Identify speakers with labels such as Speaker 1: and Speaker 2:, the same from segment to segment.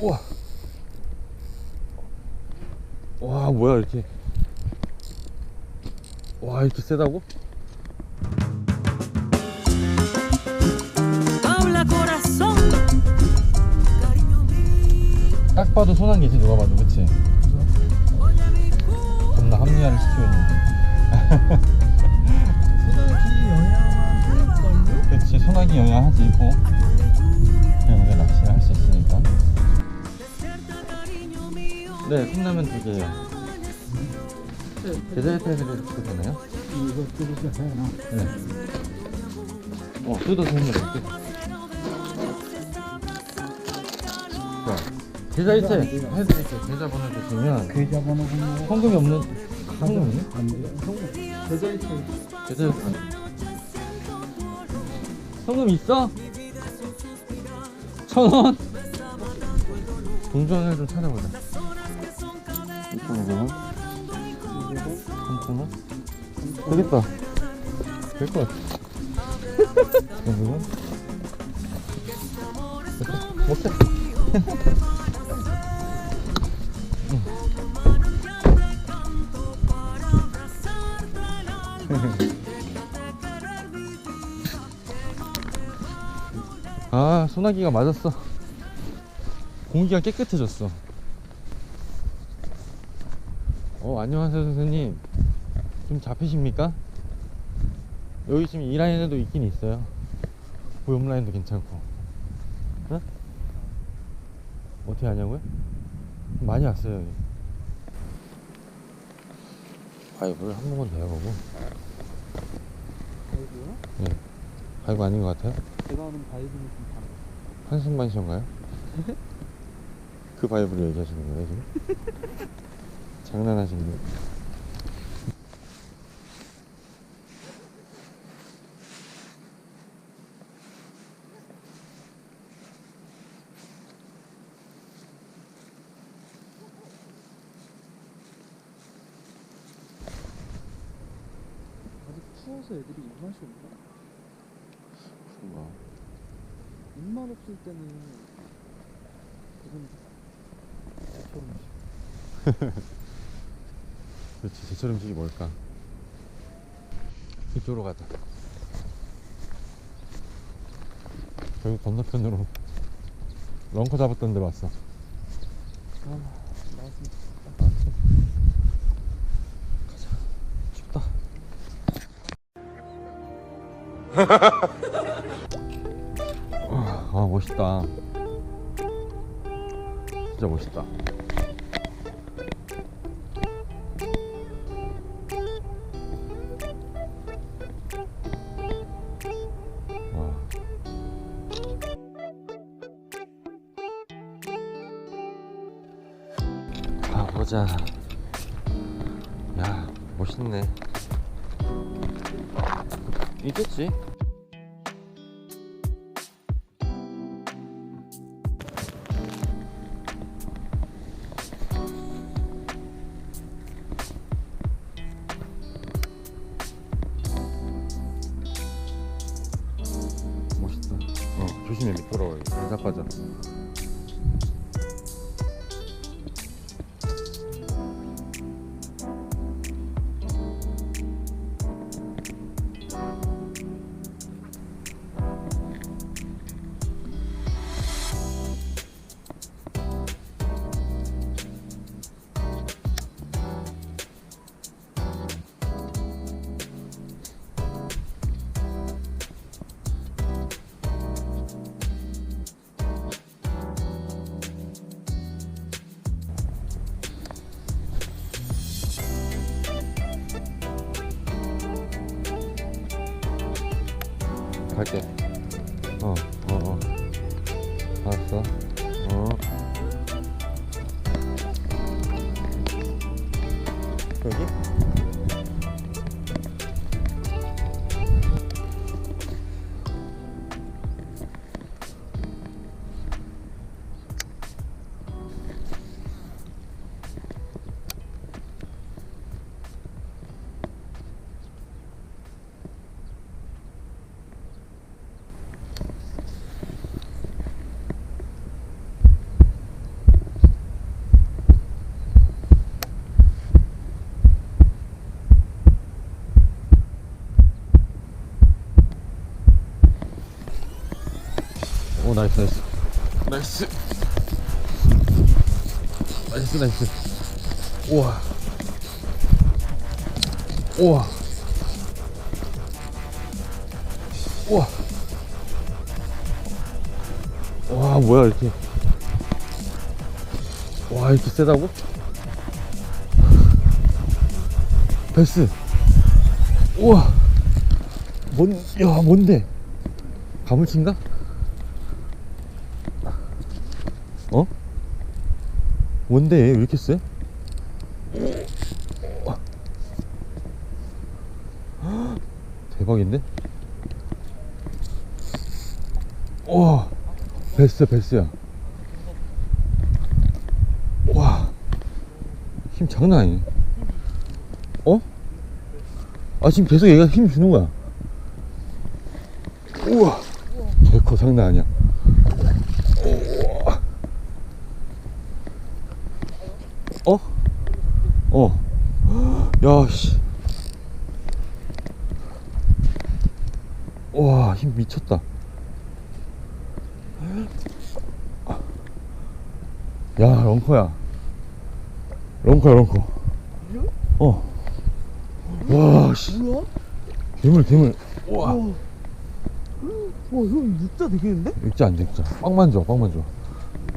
Speaker 1: 우와. 와, 뭐야, 이렇게. 와, 이렇게 세다고? 딱 봐도 소나기지, 누가 봐도, 그치? 겁나 합리화를 시키고 있는 네, 컵라면 두 개요. 계좌이체 해드려도 되나요?
Speaker 2: 이거 뜯으셔야 되나?
Speaker 1: 네. 어, 뜯어서 한번 이렇게. 자, 계좌 이체 해드릴게요. 계좌 번호 주시면
Speaker 2: 계좌번호 보면
Speaker 1: 현금이 없는 현금 없네?
Speaker 2: 안 돼요. 형, 계좌 이체
Speaker 1: 계좌 안 현금 있어? 천 원? 동전을 좀 찾아보자. 2,500원? 3,000원? 되겠다. 될 것 같아. 2,500원? 먹자. 아, 소나기가 맞았어. 공기가 깨끗해졌어. 어, 안녕하세요, 선생님. 좀 잡히십니까? 여기 지금 이 라인에도 있긴 있어요. 보험 라인도 괜찮고. 응? 어떻게 하냐고요? 많이 왔어요, 여기. 바이브를 한 번만 더 해보고.
Speaker 2: 바이브요?
Speaker 1: 네. 바이브 아닌 것 같아요?
Speaker 2: 제가 아는 바이브는 좀 다르고
Speaker 1: 한숨만이션가요? 그 바이브를 얘기하시는 거예요 지금? 장난하시는 거예요?
Speaker 2: 아직 추워서 애들이 입맛이 없나?
Speaker 1: 그런가?
Speaker 2: 입맛 없을 때는 그건 제철 음식
Speaker 1: 그렇지 제철 음식이 뭘까? 이쪽으로 가자. 여기 건너편으로 런커 잡았던 데로 왔어.
Speaker 2: 아 좋겠다
Speaker 1: 춥다. 아 멋있다. 진짜 멋있다 야 멋있네 있겠지 멋있다. 어, 조심해 미끄러워. 잘 자빠져. 갈게. 어, 어, 어. 알았어. 어. 여기? 나이스 나이스. 나이스. 나이스 나이스. 우와. 우와. 우와. 와 뭐야 이렇게. 와 이렇게 세다고? 베스. 우와. 뭔, 야 뭔데? 가물치인가? 어? 뭔데 왜 이렇게 세? 대박인데? 와 베스야 베스야 와힘 장난 아니네 어? 아 지금 계속 얘가 힘 주는 거야 우와 개커 장난 아니야 우와. 어? 어. 야, 씨. 와, 힘 미쳤다. 야, 런커야. 런커야, 런커. 어. 와, 씨.
Speaker 2: 뭐야?
Speaker 1: 괴물, 괴물. 와.
Speaker 2: 와, 형 육자 되겠는데?
Speaker 1: 육자 안 돼, 육자. 빵만 줘, 빵만 줘.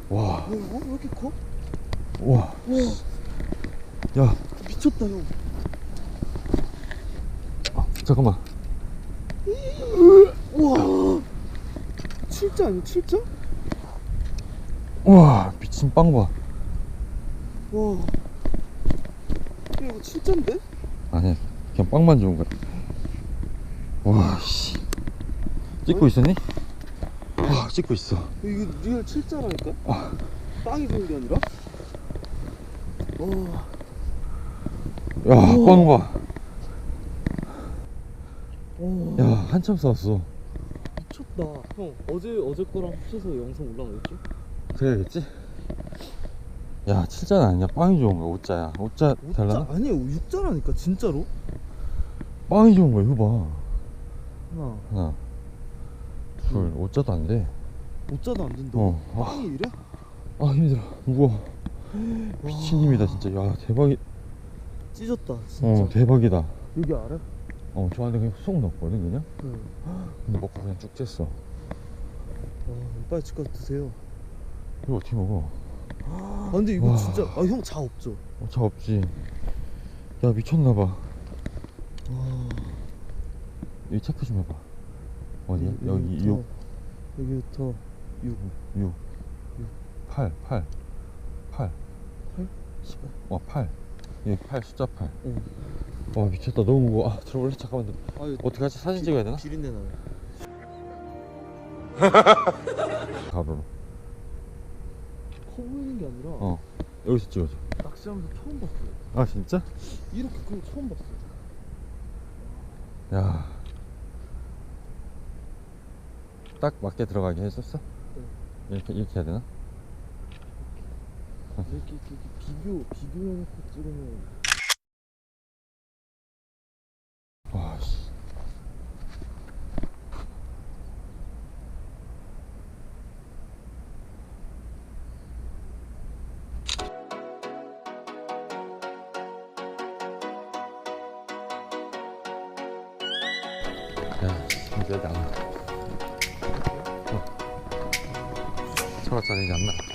Speaker 1: 와,
Speaker 2: 와, 이거 왜 이렇게 커?
Speaker 1: 와.
Speaker 2: 와,
Speaker 1: 야,
Speaker 2: 미쳤다, 형.
Speaker 1: 잠깐만.
Speaker 2: 와, 칠자 아니야, 칠자?
Speaker 1: 와, 미친 빵 봐.
Speaker 2: 와, 야, 이거 칠자인데?
Speaker 1: 아니, 그냥 빵만 좋은 거야. 와, 씨. 찍고 있었니? 와, 찍고 있어.
Speaker 2: 이게 리얼 칠자라니까?
Speaker 1: 와,
Speaker 2: 빵이 좋은 게 아니라? 와,
Speaker 1: 야, 빵 봐.
Speaker 2: 와,
Speaker 1: 야, 한참 싸웠어.
Speaker 2: 미쳤다. 형, 어제, 어제 거랑 합쳐서 영상 올라가겠지?
Speaker 1: 그래야겠지? 야, 칠자는 아니야. 빵이 좋은 거야, 오자야. 오자 달라나?
Speaker 2: 육자 아니에요, 육자라니까, 진짜로?
Speaker 1: 빵이 좋은 거야, 이거 봐.
Speaker 2: 하나,
Speaker 1: 하나, 둘, 오자도 안 돼.
Speaker 2: 오자도 안 된다.
Speaker 1: 어. 아,
Speaker 2: 빵이 이래?
Speaker 1: 아, 힘들어. 무거워. 미친 힘이다, 진짜. 야, 대박이.
Speaker 2: 찢었다, 진짜.
Speaker 1: 어, 대박이다.
Speaker 2: 여기 알아?
Speaker 1: 어, 저 안에 그냥 쏙 넣었거든, 그냥?
Speaker 2: 응.
Speaker 1: 근데 먹고 그냥 쭉 쬐어.
Speaker 2: 와, 빨리 집 가서 드세요.
Speaker 1: 이거 어떻게 먹어?
Speaker 2: 아, 근데 이거
Speaker 1: 와.
Speaker 2: 진짜, 아, 형 자 없죠?
Speaker 1: 어, 차 없지. 야, 미쳤나봐.
Speaker 2: 와,
Speaker 1: 여기 체크 좀 해봐. 어디야?
Speaker 2: 여기,
Speaker 1: 여기
Speaker 2: 여기부터,
Speaker 1: 6,
Speaker 2: 여기부터 6.
Speaker 1: 6, 8, 8, 8.
Speaker 2: 팔?
Speaker 1: 와, 8. 여기 8, 숫자 8.
Speaker 2: 응.
Speaker 1: 와, 미쳤다. 너무 무거워. 아, 들어올래? 잠깐만.
Speaker 2: 아유,
Speaker 1: 어떻게 하지? 사진 찍어야 되나?
Speaker 2: 비린내 나네.
Speaker 1: 가로로.
Speaker 2: 커 보이는 게 아니라
Speaker 1: 어. 여기서 찍어줘.
Speaker 2: 낚시하면서 처음 봤어요.
Speaker 1: 아, 진짜?
Speaker 2: 이렇게 그거 처음 봤어요.
Speaker 1: 야. 딱 맞게 들어가게 해줬어? 이렇게, 이렇게 해야 되나?
Speaker 2: 이렇게, 이렇게, 이렇게 비교, 비교해놓고 찍으면
Speaker 1: 야, 이제 안 나. 어. 철학자리 이제 안 나.